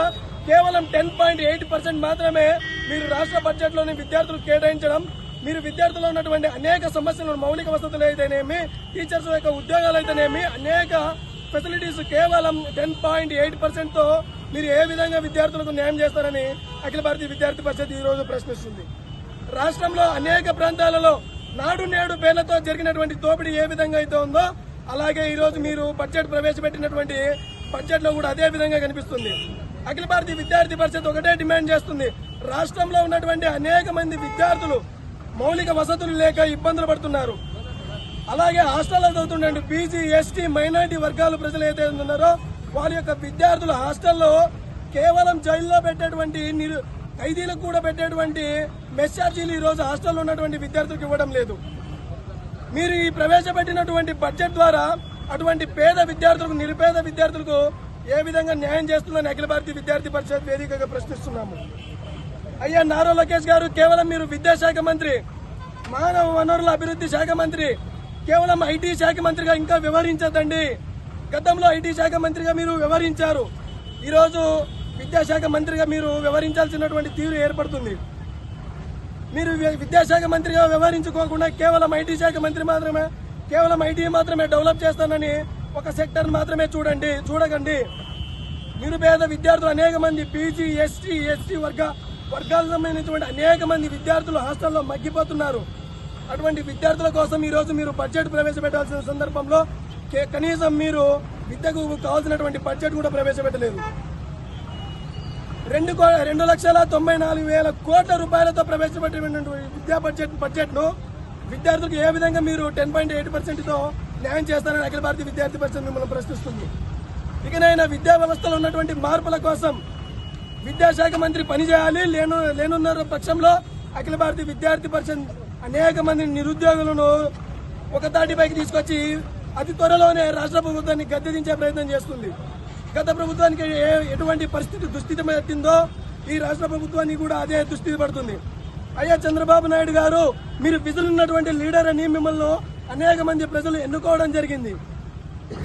కూడా కేవలం ten point eight percent మాత్రమే మీరు రాష్ట్ర బడ్జెట్లోని విద్యార్థులకు కేటాయించడం మీరు విద్యార్థుల్లో ఉన్నటువంటి అనేక సమస్యలను మౌలిక వసతులు అయితేనేమి టీచర్స్ యొక్క ఉద్యోగాలు అయితేనేమి అనేక ఫెసిలిటీస్ కేవలం టెన్ పాయింట్ ఎయిట్ పర్సెంట్తో మీరు ఏ విధంగా విద్యార్థులకు న్యాయం చేస్తారని అఖిల భారతీయ విద్యార్థి పరిషత్ ఈ రోజు ప్రశ్నిస్తుంది. రాష్ట్రంలో అనేక ప్రాంతాలలో నాడు నేడు పేర్లతో జరిగినటువంటి దోపిడీ ఏ విధంగా అయితే ఉందో అలాగే ఈ రోజు మీరు బడ్జెట్ ప్రవేశపెట్టినటువంటి బడ్జెట్లో కూడా అదే విధంగా కనిపిస్తుంది. అఖిల భారతీయ విద్యార్థి పరిషత్ ఒకటే డిమాండ్ చేస్తుంది. రాష్ట్రంలో ఉన్నటువంటి అనేక మంది విద్యార్థులు మౌలిక వసతులు లేక ఇబ్బందులు పడుతున్నారు. అలాగే హాస్టల్లో చదువుతుండే బీసీ ఎస్టీ మైనారిటీ వర్గాల ప్రజలు ఏదైతే ఉన్నారో వారి యొక్క విద్యార్థులు హాస్టల్లో కేవలం జైల్లో పెట్టేటువంటి ఖైదీలకు కూడా పెట్టేటువంటి మెస్ ఛార్జీలు ఈ రోజు హాస్టల్లో ఉన్నటువంటి విద్యార్థులకు ఇవ్వడం లేదు. మీరు ఈ ప్రవేశపెట్టినటువంటి బడ్జెట్ ద్వారా అటువంటి పేద విద్యార్థులకు నిరుపేద విద్యార్థులకు ఏ విధంగా న్యాయం చేస్తుందని అఖిల భారతీయ విద్యార్థి పరిషత్ వేదికగా ప్రశ్నిస్తున్నాము. అయ్యా నారా లోకేష్ గారు కేవలం మీరు విద్యాశాఖ మంత్రి మానవ వనరుల అభివృద్ధి శాఖ మంత్రి కేవలం ఐటీ శాఖ మంత్రిగా ఇంకా వ్యవహరించదండి గతంలో ఐటీ శాఖ మంత్రిగా మీరు వ్యవహరించారు. ఈరోజు విద్యాశాఖ మంత్రిగా మీరు వ్యవహరించాల్సినటువంటి తీరు ఏర్పడుతుంది. మీరు విద్యాశాఖ మంత్రిగా వ్యవహరించుకోకుండా కేవలం ఐటీ శాఖ మంత్రి మాత్రమే కేవలం ఐటీ మాత్రమే డెవలప్ చేస్తానని ఒక సెక్టర్ మాత్రమే చూడండి చూడకండి. నిరుపేద విద్యార్థులు అనేక మంది పీజీ ఎస్టీ ఎస్టీ వర్గ వర్గాలకు సంబంధించినటువంటి అనేక మంది విద్యార్థులు హాస్టల్లో మగ్గిపోతున్నారు. అటువంటి విద్యార్థుల కోసం ఈరోజు మీరు బడ్జెట్ ప్రవేశపెట్టాల్సిన సందర్భంలో కనీసం మీరు విద్యకు కావాల్సినటువంటి బడ్జెట్ కూడా ప్రవేశపెట్టలేదు. రెండు రెండు లక్షల తొంభై నాలుగు వేల కోట్ల రూపాయలతో ప్రవేశపెట్టినటువంటి విద్యా బడ్జెట్ బడ్జెట్ను విద్యార్థులకు ఏ విధంగా మీరు టెన్ పాయింట్ ఎయిట్ పర్సెంట్తో న్యాయం చేస్తానని అఖిల భారతీయ విద్యార్థి పరిషత్ మిమ్మల్ని ప్రశ్నిస్తుంది. ఇకనైనా విద్యా వ్యవస్థలో ఉన్నటువంటి మార్పుల కోసం విద్యాశాఖ మంత్రి పనిచేయాలి లేను లేనున్న పక్షంలో అఖిల భారతీయ విద్యార్థి పరిషత్ అనేక మంది నిరుద్యోగులను ఒక తాటిపైకి తీసుకొచ్చి అతి త్వరలోనే రాష్ట్ర ప్రభుత్వాన్ని గద్దెదించే ప్రయత్నం చేస్తుంది. గత ప్రభుత్వానికి ఎటువంటి పరిస్థితి దుస్థితి ఎత్తిందో ఈ రాష్ట్ర ప్రభుత్వానికి కూడా అదే దుస్థితి పడుతుంది. అయ్యా చంద్రబాబు నాయుడు గారు మీరు విధులున్నటువంటి లీడర్ అని మిమ్మల్ని అనేక మంది ప్రజలు ఎన్నుకోవడం జరిగింది.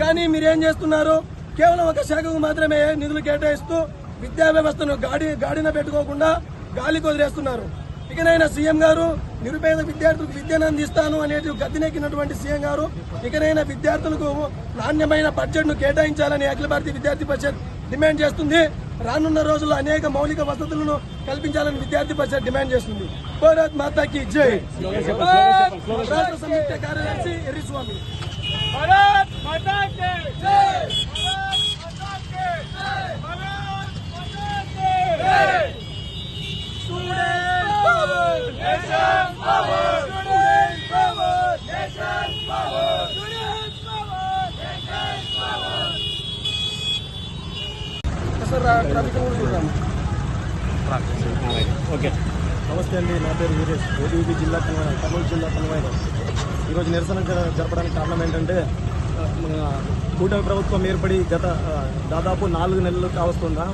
కానీ మీరేం చేస్తున్నారు? కేవలం ఒక శాఖకు మాత్రమే నిధులు కేటాయిస్తూ విద్యా వ్యవస్థను గాడి గాడిన పెట్టుకోకుండా గాలికి వదిలేస్తున్నారు ఇకనైనా సీఎం గారు నిరుపేద విద్యార్థులకు విద్యను అందిస్తాను అనేది గద్దెనెక్కినటువంటి సీఎం గారు ఇకనైనా విద్యార్థులకు నాణ్యమైన బడ్జెట్ను కేటాయించాలని అఖిల భారతీయ విద్యార్థి పరిషత్ డిమాండ్ చేస్తుంది. రానున్న రోజుల్లో అనేక మౌలిక వసతులను కల్పించాలని విద్యార్థి పరిషత్ డిమాండ్ చేస్తుంది. భారత్ మాతాకి జై. రాష్ట్ర సంయుక్త కార్యదర్శి ఎర్రిస్వామి భారత్ మాతాకి జై. ట్రాఫిక్ కూడా చూడండి. ఓకే. నమస్తే అండి నా పేరు వీరేష్. ఓటీపీ జిల్లా కర్నూలు జిల్లా కన్వీనర్ ఈరోజు నిరసన జరపడానికి కారణం ఏంటంటే కూటమి ప్రభుత్వం ఏర్పడి గత దాదాపు నాలుగు నెలలు కావస్తుందా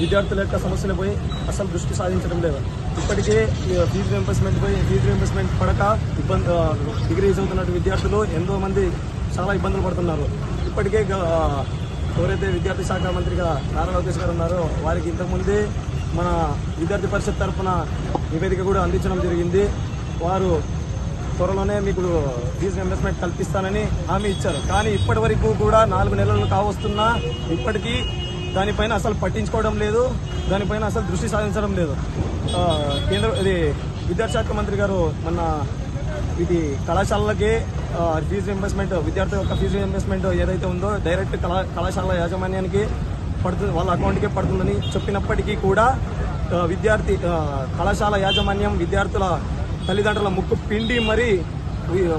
విద్యార్థుల యొక్క సమస్యలపై అసలు దృష్టి సాధించడం లేదు. ఇప్పటికే ఫీజు రింబర్స్మెంట్ పై ఫీజు రింబర్స్మెంట్ పడక ఇబ్బంది డిగ్రీ చదువుతున్న విద్యార్థులు ఎంతో మంది చాలా ఇబ్బందులు పడుతున్నారు. ఇప్పటికే ఎవరైతే విద్యార్థి శాఖ మంత్రిగా నారా లోకేష్ గారు ఉన్నారో వారికి ఇంతకుముందే మన విద్యార్థి పరిషత్ తరఫున నివేదిక కూడా అందించడం జరిగింది. వారు త్వరలోనే మీకు ఫీజు రింబర్స్మెంట్ కల్పిస్తానని హామీ ఇచ్చారు. కానీ ఇప్పటి వరకు కూడా నాలుగు నెలలు కావస్తున్నా ఇప్పటికీ దానిపైన అసలు పట్టించుకోవడం లేదు. దానిపైన అసలు దృష్టి సాధించడం లేదు. కేంద్ర ఇది విద్యాశాఖ మంత్రి గారు మన ఇది కళాశాలలకి ఫీజు రింబర్స్మెంట్ విద్యార్థుల యొక్క ఫీజు రింబర్స్మెంట్ ఏదైతే ఉందో డైరెక్ట్ కళా కళాశాల యాజమాన్యానికి పడుతుంది వాళ్ళ అకౌంట్కే పడుతుందని చెప్పినప్పటికీ కూడా విద్యార్థి కళాశాల యాజమాన్యం విద్యార్థుల తల్లిదండ్రుల ముక్కు పిండి మరీ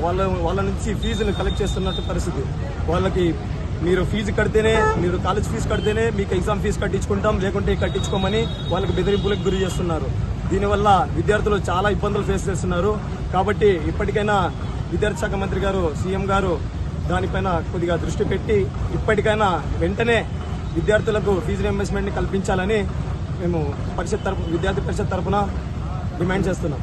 వాళ్ళ వాళ్ళ నుంచి ఫీజులు కలెక్ట్ చేస్తున్నట్టు పరిస్థితి. వాళ్ళకి మీరు ఫీజు కడితేనే మీరు కాలేజ్ ఫీజు కడితేనే మీకు ఎగ్జామ్ ఫీజు కట్టించుకుంటాం లేకుంటే కట్టించుకోమని వాళ్ళకి బెదిరింపులకు గురి చేస్తున్నారు. దీనివల్ల విద్యార్థులు చాలా ఇబ్బందులు ఫేస్ చేస్తున్నారు. కాబట్టి ఇప్పటికైనా విద్యార్థి శాఖ మంత్రి గారు సీఎం గారు దానిపైన కొద్దిగా దృష్టి పెట్టి ఇప్పటికైనా వెంటనే విద్యార్థులకు ఫీజు రియంబర్స్మెంట్ని కల్పించాలని మేము పరిషత్ తరపు విద్యార్థి పరిషత్ తరఫున డిమాండ్ చేస్తున్నాం.